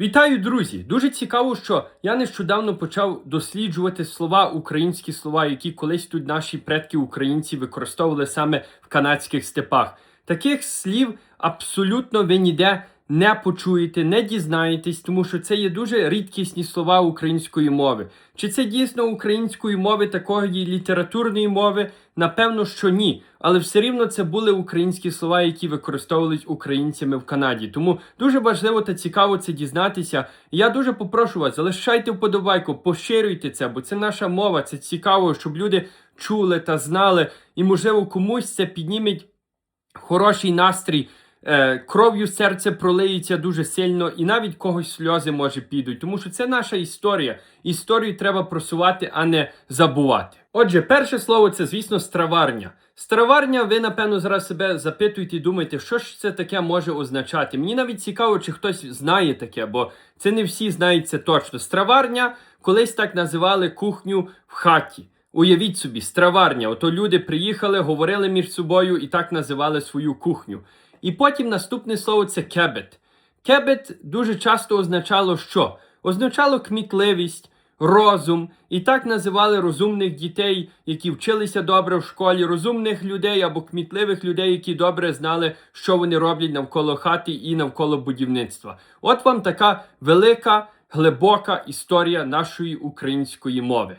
Вітаю, друзі! Дуже цікаво, що я нещодавно почав досліджувати слова, українські слова, які колись тут наші предки українці використовували саме в канадських степах. Таких слів абсолютно ви ніде не почуєте, не дізнаєтесь, тому що це є дуже рідкісні слова української мови. Чи це дійсно української мови, такої літературної мови? Напевно, що ні. Але все рівно це були українські слова, які використовувались українцями в Канаді. Тому дуже важливо та цікаво це дізнатися. Я дуже попрошу вас, залишайте вподобайку, поширюйте це, бо це наша мова, це цікаво, щоб люди чули та знали, і можливо комусь це підніметь хороший настрій. Е, кров'ю серце пролиється дуже сильно, і навіть когось сльози може підуть, тому що це наша історія. Історію треба просувати, а не забувати. Отже, перше слово це, звісно, страварня. Страварня, ви, напевно, зараз себе запитуєте і думаєте, що ж це таке може означати. Мені навіть цікаво, чи хтось знає таке, бо це не всі знають це точно. Страварня колись так називали кухню в хаті. Уявіть собі, страварня. Ото люди приїхали, говорили між собою і так називали свою кухню. І потім наступне слово це кебет. Кебет дуже часто означало що? Означало кмітливість, розум. І так називали розумних дітей, які вчилися добре в школі, розумних людей або кмітливих людей, які добре знали, що вони роблять навколо хати і навколо будівництва. От вам така велика, глибока історія нашої української мови.